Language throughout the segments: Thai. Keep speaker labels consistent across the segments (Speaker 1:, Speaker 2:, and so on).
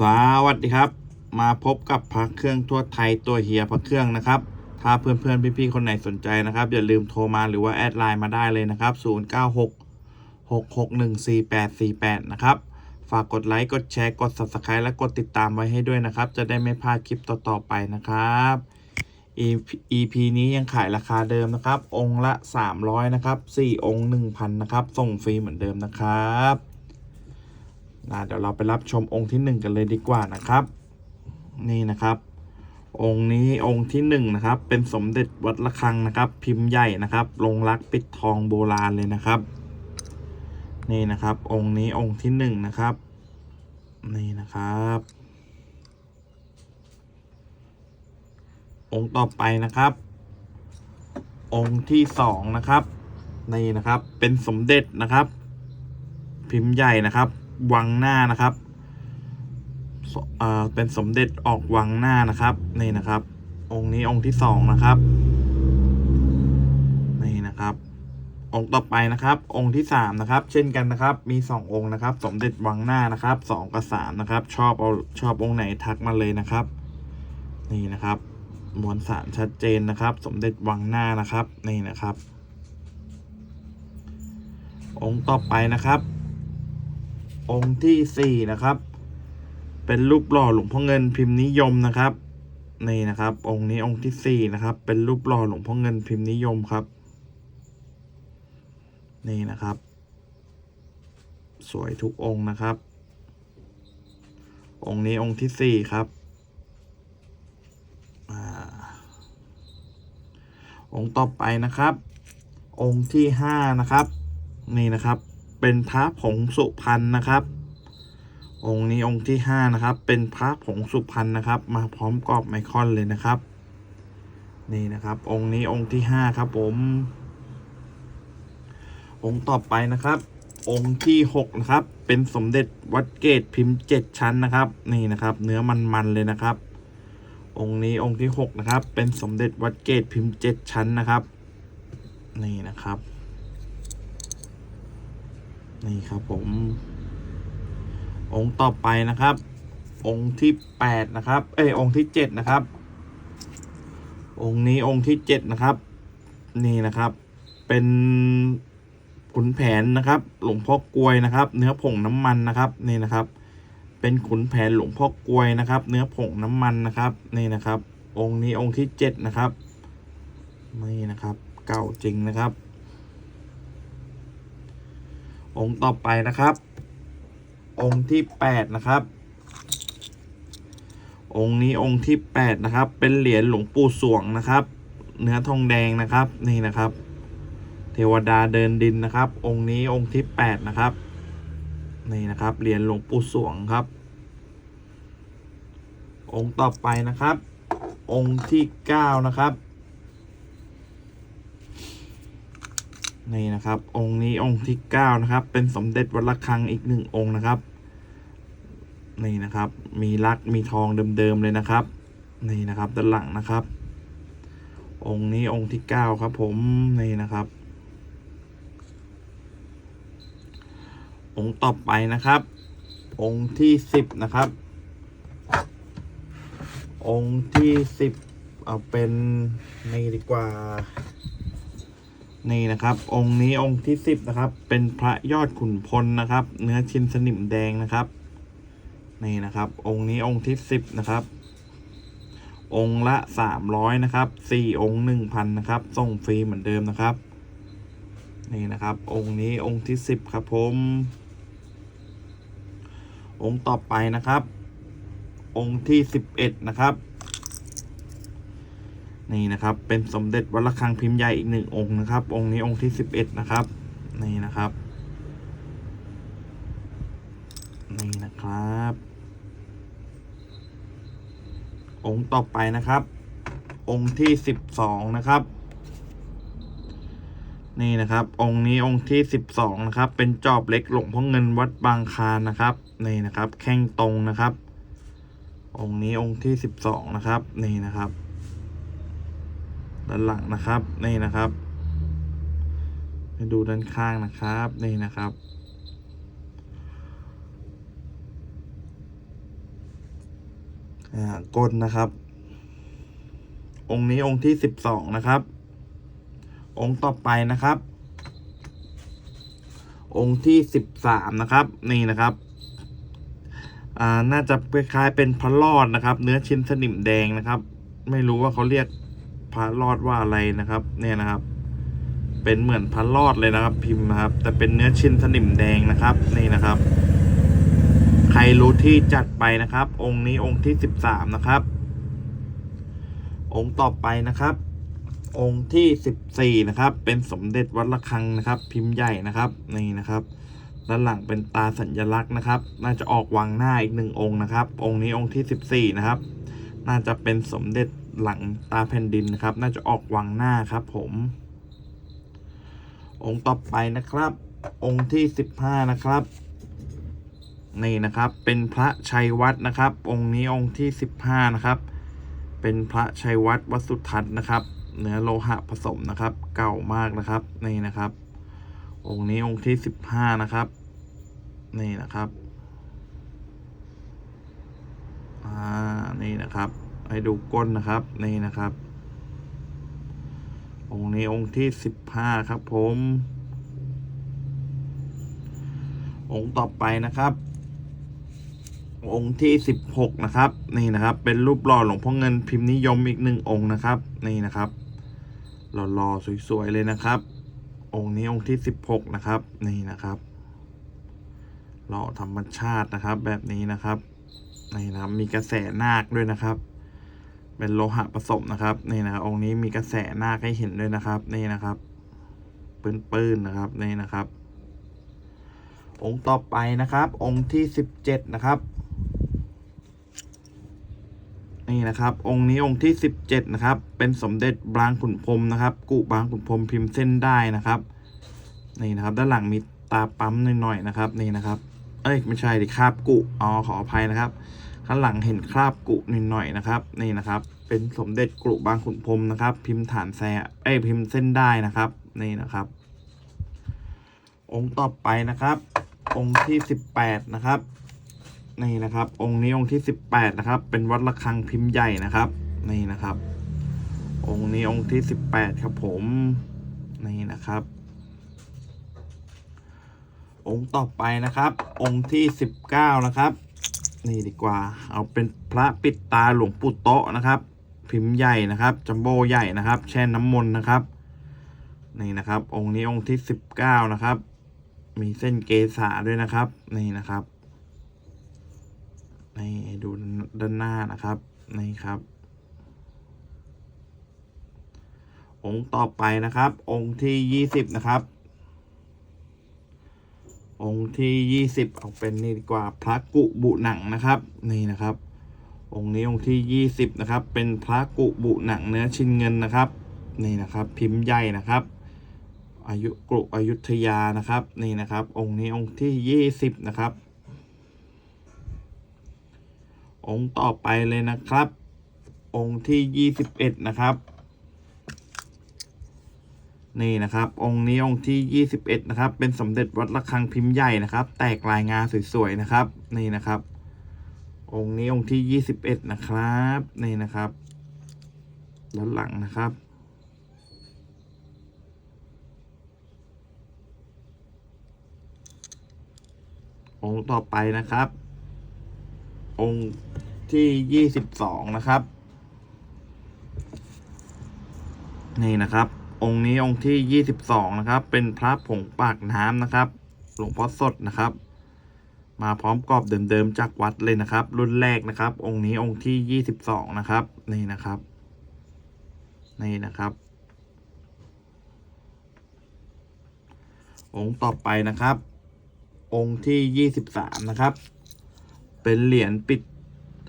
Speaker 1: สวัสดีครับ มาพบกับพระเครื่องทั่วไทยตัวเฮียพระเครื่องนะครับ ถ้าเพื่อนๆพี่ๆคนไหนสนใจนะครับ อย่าลืมโทรมาหรือว่าแอดไลน์มาได้เลยนะครับ 096 661 4848 นะครับ ฝากกดไลค์กดแชร์กด subscribe และกดติดตามไว้ให้ด้วยนะครับ จะได้ไม่พลาดคลิปต่อๆไปนะครับ EP EP นี้ยังขายราคาเดิมนะครับ องค์ละ 300 นะครับ 4 องค์ 1,000 นะครับ ส่งฟรีเหมือนเดิมนะครับ นะเดี๋ยวเราไปรับชมองค์ที่ 1 กันเลยดีกว่านะครับ นี่นะครับ องค์นี้องค์ที่1นะครับ เป็นสมเด็จวัดระฆังนะครับ พิมพ์ใหญ่นะครับลงรักปิดทองโบราณเลยนะครับ นี่นะครับ องค์นี้องค์ที่1นะครับ นี่นะครับ องค์ต่อไปนะครับ องค์ที่สองนะครับนี่นะครับเป็นสมเด็จนะครับ พิมพ์ใหญ่นะครับ วังหน้านะครับเอ่อเป็นสมเด็จออกวังหน้านะครับนี่นะครับ องค์นี้องค์ที่สองนะครับนี่นะครับ องค์ต่อไปนะครับ องค์ที่สามนะครับ เช่นกันนะครับ มีสององค์นะครับ สมเด็จวังหน้านะครับสองกับสามนะครับ ชอบเอาชอบองค์ไหนทักมาเลยนะครับ นี่นะครับมวลสารชัดเจนนะครับ สมเด็จวังหน้านะครับนี่นะครับ องค์ต่อไปนะครับ องค์ที่สี่นะครับ เป็นรูปหล่อหลวงพ่อเงินพิมพ์นิยมนะครับนี่นะครับ องค์นี้องค์ที่สี่นะครับ เป็นรูปหล่อหลวงพ่อเงินพิมพ์นิยมครับ นี่นะครับ สวยทุกองค์นะครับ องค์นี้องค์ที่สี่ครับองค์ต่อไปนะครับ องค์ที่ห้านะครับ นี่นะครับ เป็นพระผงสุพรรณนะครับ องค์นี้องค์ที่ห้านะครับ เป็นพระผงสุพรรณนะครับ มาพร้อมกรอบไมคอนเลยนะครับ นี่นะครับ องค์นี้องค์ที่ห้าครับ ผม องค์ต่อไปนะครับ องค์ที่หกนะครับ เป็นสมเด็จวัดเกตพิมพ์เจ็ดชั้นนะครับ นี่นะครับ เนื้อมันๆเลยนะครับ องค์นี้องค์ที่หกนะครับ เป็นสมเด็จวัดเกตพิมพ์เจ็ดชั้นนะครับ นี่นะครับ นี่ครับผม องค์ต่อไปนะครับ องค์ที่แปดนะครับ เอ้ยองค์ที่เจ็ดนะครับ องค์นี้องค์ที่เจ็ดนะครับ นี่นะครับ เป็นขุนแผนนะครับ หลวงพ่อกลวยนะครับ เนื้อผงน้ำมันนะครับ นี่นะครับ เป็นขุนแผนหลวงพ่อกลวยนะครับ เนื้อผงน้ำมันนะครับ นี่นะครับ องค์นี้องค์ที่เจ็ดนะครับ นี่นะครับ เก่าจริงนะครับ องค์ต่อไปนะครับ องค์ที่แปดนะครับ องค์นี้องค์ที่แปดนะครับ เป็นเหรียญหลวงปู่สวงนะครับ เนื้อทองแดงนะครับนี่นะครับ เทวดาเดินดินนะครับ องค์นี้องค์ที่แปดนะครับนี่นะครับเหรียญหลวงปู่สวงครับ องค์ต่อไปนะครับ องค์ที่เก้านะครับ นี่นะครับ องค์นี้องค์ที่เก้านะครับ เป็นสมเด็จวัดระฆังอีกหนึ่งองค์นะครับ นี่นะครับ มีลักมีทองเดิมๆเลยนะครับ นี่นะครับ ด้านหลังนะครับ องค์นี้องค์ที่เก้าครับ ผมนี่นะครับ องค์ต่อไปนะครับ องค์ที่สิบนะครับ องค์ที่สิบเอาเป็นนี่ดีกว่า นี่นะครับ องค์นี้องค์ที่สิบนะครับ เป็นพระยอดขุนพลนะครับ เนื้อชิ้นสนิมแดงนะครับ นี่นะครับ องค์นี้องค์ที่สิบนะครับ องค์ละสามร้อยนะครับสี่องค์หนึ่งพันนะครับส่งฟรีเหมือนเดิมนะครับ นี่นะครับ องค์นี้องค์ที่สิบครับผม องค์ต่อไปนะครับ องค์ที่สิบเอ็ดนะครับ นี่นะครับ เป็นสมเด็จวัดระฆังพิมพ์ใหญ่อีกหนึ่งองค์นะครับ องค์นี้องค์ที่สิบเอ็ดนะครับ นี่นะครับ นี่นะครับ องค์ต่อไปนะครับ องค์ที่สิบสองนะครับ นี่นะครับ องค์นี้องค์ที่สิบสองนะครับ เป็นจอบเล็กหลวงพ่อเงินวัดบางคานนะครับ นี่นะครับ แข้งตรงนะครับ องค์นี้องค์ที่สิบสองนะครับ นี่นะครับ ด้านหลังนะครับนี่นะครับให้ดูด้านข้างนะครับนี่นะครับอ่าก้นนะครับ องค์นี้องค์ที่สิบสองนะครับ องค์ต่อไปนะครับ องค์ที่สิบสามนะครับ นี่นะครับอ่าน่าจะคล้ายๆเป็นพระรอดนะครับ เนื้อชิ้นสนิมแดงนะครับ ไม่รู้ว่าเขาเรียก พระรอดว่าอะไรนะครับ เนี่ยนะครับ เป็นเหมือนพระรอดเลยนะครับ พิมพ์นะครับ แต่เป็นเนื้อชิ้นสนิมแดงนะครับ นี่นะครับ ใครรู้ที่จัดไปนะครับ องค์นี้องค์ที่สิบสามนะครับ องค์ต่อไปนะครับ องค์ที่สิบสี่นะครับ เป็นสมเด็จวัดระฆังนะครับ พิมพ์ใหญ่นะครับ นี่นะครับด้านหลังเป็นตาสัญลักษณ์นะครับ น่าจะออกวางหน้าอีกหนึ่งองค์นะครับ องค์นี้องค์ที่สิบสี่นะครับ น่าจะเป็นสมเด็จ หลังตาแผ่นดินนะครับ น่าจะออกวางหน้าครับผม องค์ต่อไปนะครับ องค์ที่สิบห้านะครับนี่นะครับ เป็นพระชัยวัดนะครับ องค์นี้องค์ที่สิบห้านะครับ เป็นพระชัยวัดวัสุทัศน์นะครับ เนื้อโลหะผสมนะครับ เก่ามากนะครับนี่นะครับ องค์นี้องค์ที่สิบห้านะครับนี่นะครับ อ่า นี่นะครับ ให้ดูก้นนะครับ นี่นะครับ องค์นี้องค์ที่สิบห้าครับผม องค์ต่อไปนะครับ องค์ที่สิบหกนะครับ นี่นะครับ เป็นรูปหล่อหลวงพ่อเงินพิมพ์นิยมอีกหนึ่งองค์นะครับ นี่นะครับหล่อๆสวยๆเลยนะครับ องค์นี้องค์ที่สิบหกนะครับ นี่นะครับหล่อธรรมชาตินะครับ แบบนี้นะครับนี่นะครับมีกระแสนาคด้วยนะครับ เป็นโลหะผสมนะครับนี่นะครับองค์นี้มีกระแสนาคให้เห็นด้วยนะครับ นี่นะครับปื้นๆนะครับนี่นะครับ องค์ต่อไปนะครับ องค์ที่สิบเจ็ดนะครับ นี่นะครับ องค์นี้องค์ที่สิบเจ็ดนะครับ เป็นสมเด็จบางขุนพรมนะครับกุบางขุนพรมพิมพ์เส้นได้นะครับ นี่นะครับ ด้านหลังมีตาปั๊มหน่อยๆนะครับ นี่นะครับ เอ้ยไม่ใช่ดิคาบกุอ๋อขออภัยนะครับ ข้างหลังเห็นคราบกุนิดหน่อยๆนะครับ นี่นะครับ เป็นสมเด็จกรุบางขุนพรมนะครับ พิมพ์ฐานแซเอ้พิมพ์เส้นได้นะครับ นี่นะครับ องค์ต่อไปนะครับ องค์ที่สิบแปดนะครับนี่นะครับ องค์นี้องค์ที่สิบแปดนะครับ เป็นวัดระฆังพิมพ์ใหญ่นะครับ นี่นะครับ องค์นี้องค์ที่สิบแปดครับผม นี่นะครับ องค์ต่อไปนะครับ องค์ที่สิบเก้านะครับ นี่ดีกว่า เอาเป็นพระปิดตาหลวงปู่โตะนะครับ พิมพ์ใหญ่นะครับจัมโบ้ใหญ่นะครับ แช่น้ำมนต์นะครับ นี่นะครับ องค์นี้องค์ที่สิบเก้านะครับ มีเส้นเกษาด้วยนะครับ นี่นะครับนี่ดูด้านหน้านะครับนี่ครับ องค์ต่อไปนะครับ องค์ที่ยี่สิบนะครับ องค์ที่ยี่สิบเอาเป็นนี่ดีกว่าพระกุบุหนังนะครับ นี่นะครับ องค์นี้องค์ที่ยี่สิบนะครับ เป็นพระกุบุหนังเนื้อชิ้นเงินนะครับ นี่นะครับ พิมพ์ใหญ่นะครับ อายุกรุอยุธยานะครับ นี่นะครับ องค์นี้องค์ที่ยี่สิบนะครับ องค์ต่อไปเลยนะครับ องค์ที่ยี่สิบเอ็ดนะครับ นี่นะครับ องค์นี้องค์ที่ยี่สิบเอ็ดนะครับ เป็นสมเด็จวัดระฆังพิมพ์ใหญ่นะครับ แตกลายงาสวยๆนะครับ นี่นะครับ องค์นี้องค์ที่ยี่สิบเอ็ดนะครับ นี่นะครับด้านหลังนะครับ องค์ต่อไปนะครับ องค์ที่ยี่สิบสองนะครับ นี่นะครับ องค์นี้องค์ที่ยี่สิบสองนะครับ เป็นพระผงปากน้ำนะครับ หลวงพ่อสดนะครับ มาพร้อมกรอบเดิมๆจากวัดเลยนะครับ รุ่นแรกนะครับ องค์นี้องค์ที่ยี่สิบสองนะครับนี่นะครับนี่นะครับ องค์ต่อไปนะครับ องค์ที่ยี่สิบสามนะครับ เป็นเหรียญปิด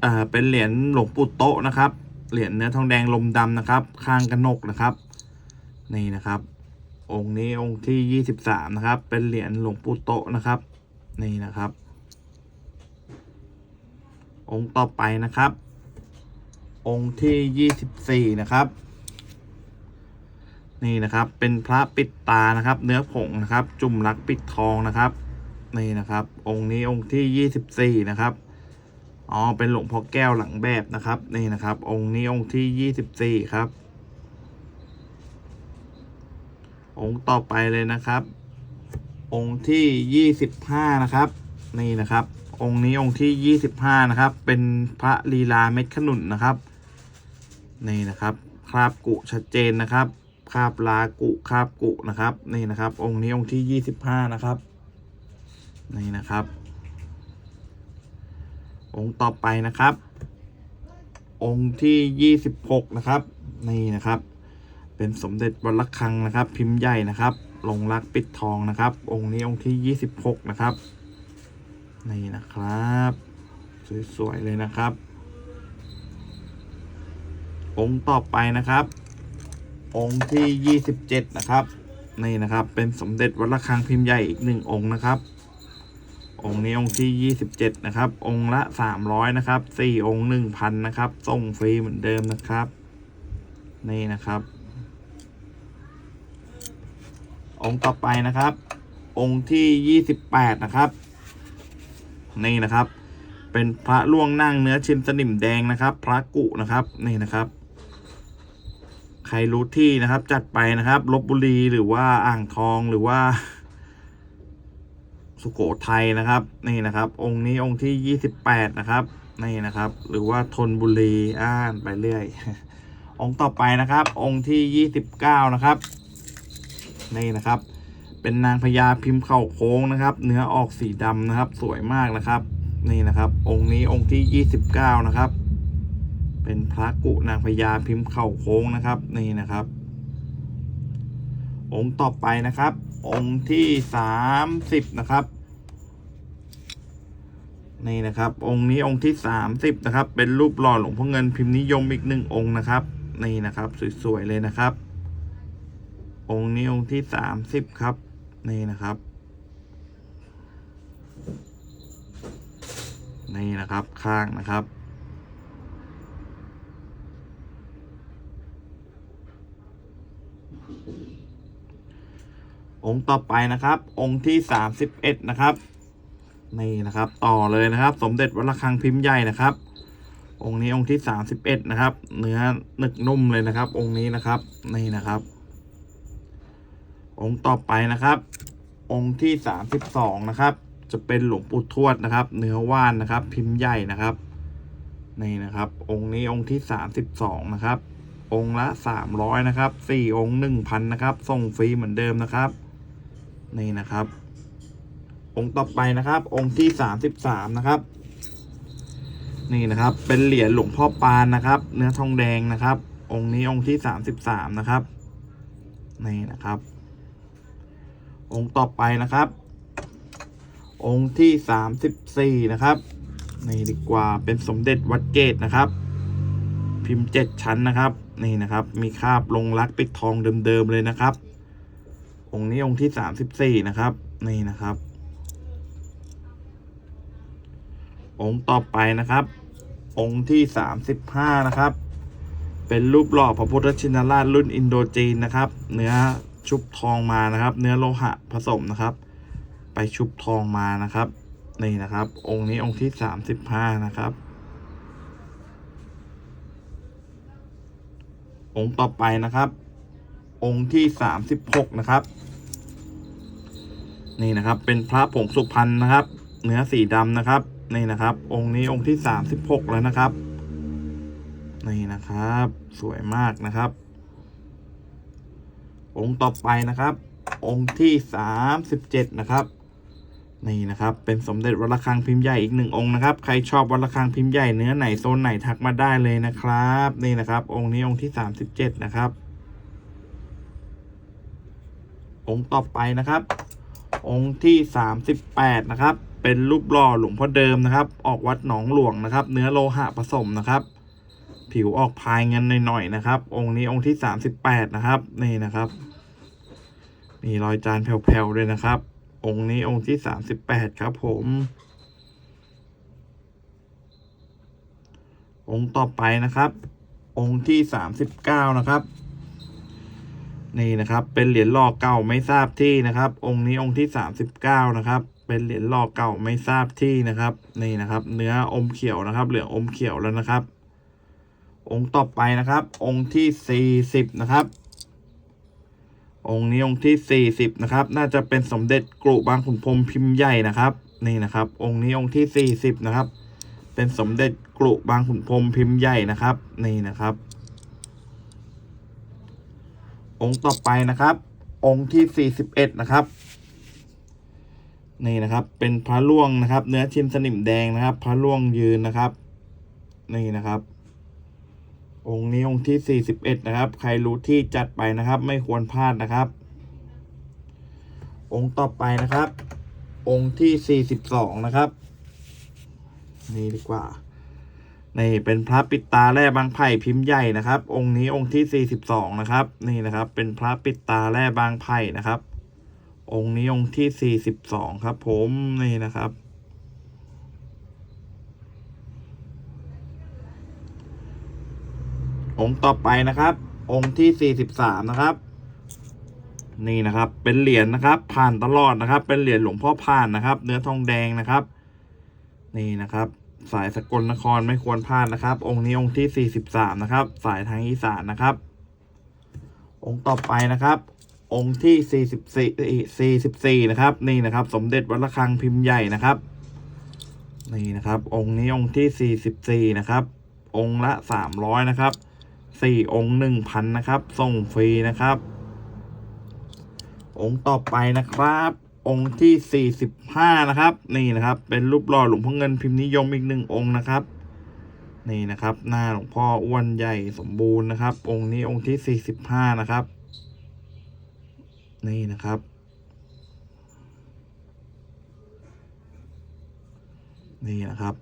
Speaker 1: อ่าเป็นเหรียญหลวงปู่โตะนะครับ เหรียญเนื้อทองแดงลมดำนะครับ ข้างกระนกนะครับ นี่นะครับ องค์นี้องค์ที่ยี่สิบสามนะครับ เป็นเหรียญหลวงปู่โตนะครับ นี่นะครับ องค์ต่อไปนะครับ องค์ที่ยี่สิบสี่นะครับ นี่นะครับ เป็นพระปิดตานะครับ เนื้อผงนะครับ จุ่มรักปิดทองนะครับ นี่นะครับ องค์นี้องค์ที่ยี่สิบสี่นะครับอ๋อเป็นหลวงพ่อแก้วหลังแบบนะครับ นี่นะครับ องค์นี้องค์ที่ยี่สิบสี่ครับ องค์ต่อไปเลยนะครับ องค์ที่ยี่สิบห้านะครับ นี่นะครับ องค์นี้องค์ที่ยี่สิบห้านะครับ เป็นพระลีลาเม็ดขนุนนะครับนี่นะครับคราบกุชัดเจนนะครับคราบลากุคราบกุนะครับ นี่นะครับ องค์นี้องค์ที่ยี่สิบห้านะครับ นี่นะครับ องค์ต่อไปนะครับ องค์ที่ยี่สิบหกนะครับ นี่นะครับ เป็นสมเด็จวัดระฆังนะครับ พิมพ์ใหญ่นะครับลงรักปิดทองนะครับ องค์นี้องค์ที่ยี่สิบหกนะครับ นี่นะครับ สวย ๆ เลยนะครับ องค์ต่อไปนะครับ องค์ที่ยี่สิบเจ็ดนะครับ นี่นะครับ เป็นสมเด็จวัดระฆังพิมพ์ใหญ่อีกหนึ่งองค์นะครับ องค์นี้องค์ที่ยี่สิบเจ็ดนะครับ องค์ละสามร้อยนะครับสี่องค์หนึ่งพันนะครับส่งฟรีเหมือนเดิมนะครับ นี่นะครับ องค์ต่อไปนะครับ องค์ที่ยี่สิบแปดนะครับ นี่นะครับ เป็นพระล่วงนั่งเนื้อชินสนิมแดงนะครับ พระกุนะครับนี่นะครับ ใครรู้ที่นะครับจัดไปนะครับลบบุรีหรือว่าอ่างทองหรือว่า สุโขทัยนะครับ นี่นะครับ องค์นี้องค์ที่ยี่สิบแปดนะครับนี่นะครับ หรือว่าธนบุรีอ่านไปเรื่อย องค์ต่อไปนะครับ องค์ที่ยี่สิบเก้านะครับ นี่นะครับ เป็นนางพญาพิมพ์เข่าโค้งนะครับ เนื้อออกสีดำนะครับ สวยมากนะครับ นี่นะครับ องค์นี้องค์ที่ยี่สิบเก้านะครับ เป็นพระกุนางพญาพิมพ์เข่าโค้งนะครับ นี่นะครับ องค์ต่อไปนะครับ องค์ที่สามสิบนะครับนี่นะครับ องค์นี้องค์ที่สามสิบนะครับ เป็นรูปหล่อหลวงพ่อเงินพิมพ์นิยมอีกหนึ่งองค์นะครับ นี่นะครับ สวยๆเลยนะครับ องค์นี้องค์ที่สามสิบครับ นี่นะครับ นี่นะครับข้างนะครับ องค์ต่อไปนะครับ องค์ที่สามสิบเอ็ดนะครับ นี่นะครับ ต่อเลยนะครับ สมเด็จวัดระฆังพิมพ์ใหญ่นะครับ องค์นี้องค์ที่สามสิบเอ็ดนะครับ เนื้อหนึกนุ่มเลยนะครับ องค์นี้นะครับ นี่นะครับ องค์ต่อไปนะครับ องค์ที่สามสิบสองนะครับ จะเป็นหลวงปู่ทวดนะครับ เนื้อว่านนะครับ พิมพ์ใหญ่นะครับนี่นะครับ องค์นี้องค์ที่สามสิบสองนะครับ องค์ละสามร้อยนะครับสี่องค์หนึ่งพันนะครับส่งฟรีเหมือนเดิมนะครับ นี่นะครับ องค์ต่อไปนะครับ องค์ที่สามสิบสามนะครับ นี่นะครับ เป็นเหรียญหลวงพ่อปานนะครับ เนื้อทองแดงนะครับ องค์นี้องค์ที่สามสิบสามนะครับนี่นะครับ องค์ต่อไปนะครับ องค์ที่สามสิบสี่นะครับนี่ดีกว่าเป็นสมเด็จวัดเกตนะครับ พิมพ์เจ็ดชั้นนะครับ นี่นะครับ มีคราบลงรักปิดทองเดิมๆเลยนะครับ องค์นี้องค์ที่สามสิบสี่นะครับ นี่นะครับ องค์ต่อไปนะครับ องค์ที่สามสิบห้านะครับ เป็นรูปหล่อพระพุทธชินราชรุ่นอินโดจีนนะครับ เนื้อ ชุบทองมานะครับ เนื้อโลหะผสมนะครับ ไปชุบทองมานะครับนี่นะครับ องค์นี้องค์ที่สามสิบห้านะครับ องค์ต่อไปนะครับ องค์ที่สามสิบหกนะครับ นี่นะครับ เป็นพระผงสุพรรณนะครับ เนื้อสีดำนะครับนี่นะครับ องค์นี้องค์ที่สามสิบหกแล้วนะครับนี่นะครับ สวยมากนะครับ องค์ต่อไปนะครับ องค์ที่สามสิบเจ็ดนะครับนี่นะครับ เป็นสมเด็จวัดระฆังพิมพ์ใหญ่อีกหนึ่งองค์นะครับ ใครชอบวัดระฆังพิมพ์ใหญ่เนื้อไหนโซนไหนทักมาได้เลยนะครับ นี่นะครับ องค์นี้องค์ที่สามสิบเจ็ดนะครับ องค์ต่อไปนะครับ องค์ที่สามสิบแปดนะครับ เป็นรูปหล่อหลวงพ่อเดิมนะครับ ออกวัดหนองหลวงนะครับ เนื้อโลหะผสมนะครับ ผิวออกพายเงินหน่อยๆนะครับ องค์นี้องค์ที่สามสิบแปดนะครับ นี่นะครับ มีรอยจานแผ่วๆด้วยนะครับ องค์นี้องค์ที่สามสิบแปดครับ ผม องค์ต่อไปนะครับ องค์ที่สามสิบเก้านะครับ นี่นะครับ เป็นเหรียญหล่อเก่าไม่ทราบที่นะครับ องค์นี้องค์ที่สามสิบเก้านะครับเป็นเหรียญหล่อเก่าไม่ทราบที่นะครับ นี่นะครับ เนื้ออมเขียวนะครับ เหลืองอมเขียวแล้วนะครับ องค์ต่อไปนะครับ องค์ที่สี่สิบนะครับ องค์นี้องค์ที่สี่สิบนะครับ น่าจะเป็นสมเด็จกรุบางขุนพรมพิมพ์ใหญ่นะครับ นี่นะครับ องค์นี้องค์ที่สี่สิบนะครับ เป็นสมเด็จกรุบางขุนพรมพิมพ์ใหญ่นะครับ นี่นะครับ องค์ต่อไปนะครับ องค์ที่สี่สิบเอ็ดนะครับนี่นะครับ เป็นพระล่วงนะครับ เนื้อชิ้นสนิมแดงนะครับ พระล่วงยืนนะครับ นี่นะครับ องค์นี้องค์ที่สี่สิบเอ็ดนะครับ ใครรู้ที่จัดไปนะครับ ไม่ควรพลาดนะครับ องค์ต่อไปนะครับ องค์ที่สี่สิบสองนะครับ นี่ดีกว่า นี่เป็นพระปิดตาแร่บางไผ่พิมพ์ใหญ่นะครับ องค์นี้องค์ที่สี่สิบสองนะครับ นี่นะครับ เป็นพระปิดตาแร่บางไผ่นะครับ องค์นี้องค์ที่สี่สิบสองครับ ผมนี่นะครับ องค์ต่อไปนะครับ องค์ที่สี่สิบสามนะครับ นี่นะครับ เป็นเหรียญนะครับ ผ่านตลอดนะครับ เป็นเหรียญหลวงพ่อผ่านนะครับ เนื้อทองแดงนะครับ นี่นะครับ สายสกลนครไม่ควรพลาดนะครับ องค์นี้องค์ที่สี่สิบสามนะครับ สายทางอีสานนะครับ องค์ต่อไปนะครับ องค์ที่สี่สิบสี่สี่สิบสี่นะครับ นี่นะครับ สมเด็จวัดระฆังพิมพ์ใหญ่นะครับนี่นะครับ องค์นี้องค์ที่สี่สิบสี่นะครับ องค์ละสามร้อยนะครับ สี่องค์หนึ่งพันนะครับ ส่งฟรีนะครับ องค์ต่อไปนะครับ องค์ที่สี่สิบห้านะครับ นี่นะครับ เป็นรูปหล่อหลวงพ่อเงินพิมพ์นิยมอีกหนึ่งองค์นะครับ นี่นะครับ หน้าหลวงพ่ออ้วนใหญ่สมบูรณ์นะครับ องค์นี้องค์ที่สี่สิบห้านะครับ นี่นะครับนี่นะครับ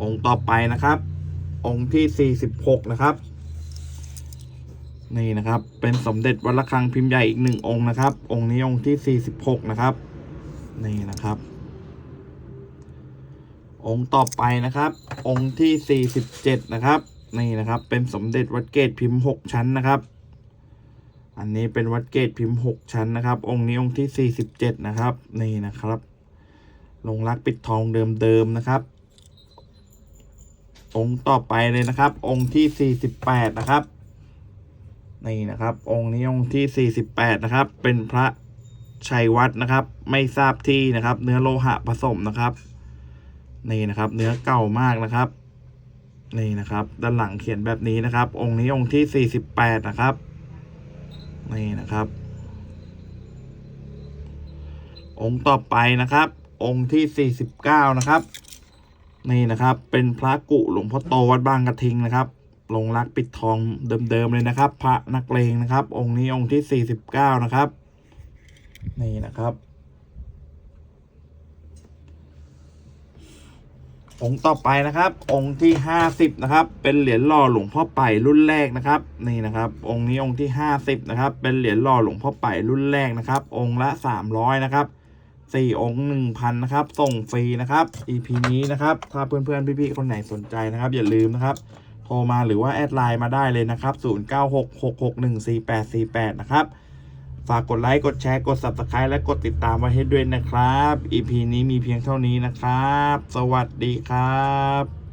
Speaker 1: องค์ต่อไปนะครับ องค์ที่สี่สิบหกนะครับ นี่นะครับ เป็นสมเด็จวัดระฆังพิมพ์ใหญ่อีกหนึ่งองค์นะครับ องค์นี้องค์ที่สี่สิบหกนะครับ นี่นะครับ องค์ต่อไปนะครับ องค์ที่สี่สิบเจ็ดนะครับ นี่นะครับ เป็นสมเด็จวัดเกตพิมพ์หกชั้นนะครับ อันนี้เป็นวัดเกตพิมพ์หกชั้นนะครับ องค์นี้องค์ที่สี่สิบเจ็ดนะครับ นี่นะครับลงรักปิดทองเดิมๆนะครับ องค์ต่อไปเลยนะครับ องค์ที่สี่สิบแปดนะครับนี่นะครับ องค์นี้องค์ที่สี่สิบแปดนะครับ เป็นพระชัยวัดนะครับ ไม่ทราบที่นะครับ เนื้อโลหะผสมนะครับนี่นะครับ เนื้อเก่ามากนะครับนี่นะครับ ด้านหลังเขียนแบบนี้นะครับ องค์นี้องค์ที่สี่สิบแปดนะครับนี่นะครับ องค์ต่อไปนะครับ องค์ที่สี่สิบเก้านะครับ นี่นะครับ เป็นพระกุหลวงพ่อโตวัดบางกระทิงนะครับลงรักปิดทองเดิมๆเลยนะครับ พระนักเลงนะครับ องค์นี้องค์ที่สี่สิบเก้านะครับ นี่นะครับ องค์ต่อไปนะครับ องค์ที่ห้าสิบนะครับ เป็นเหรียญหล่อหลวงพ่อไป่รุ่นแรกนะครับ นี่นะครับ องค์นี้องค์ที่ห้าสิบนะครับ เป็นเหรียญหล่อหลวงพ่อไป่รุ่นแรกนะครับ องค์ละสามร้อยนะครับ สี่องค์หนึ่งพันนะครับ ส่งฟรีนะครับ EP นี้นะครับ ถ้าเพื่อนๆ พี่ๆ คนไหนสนใจนะครับ อย่าลืมนะครับ โทรมาหรือว่าแอดไลน์มาได้เลยนะครับ0966614848 นะครับ ฝากกดไลค์ กดแชร์ กด Subscribe และกดติดตามไว้ให้ด้วยนะครับ EP นี้มีเพียงเท่านี้นะครับ สวัสดีครับ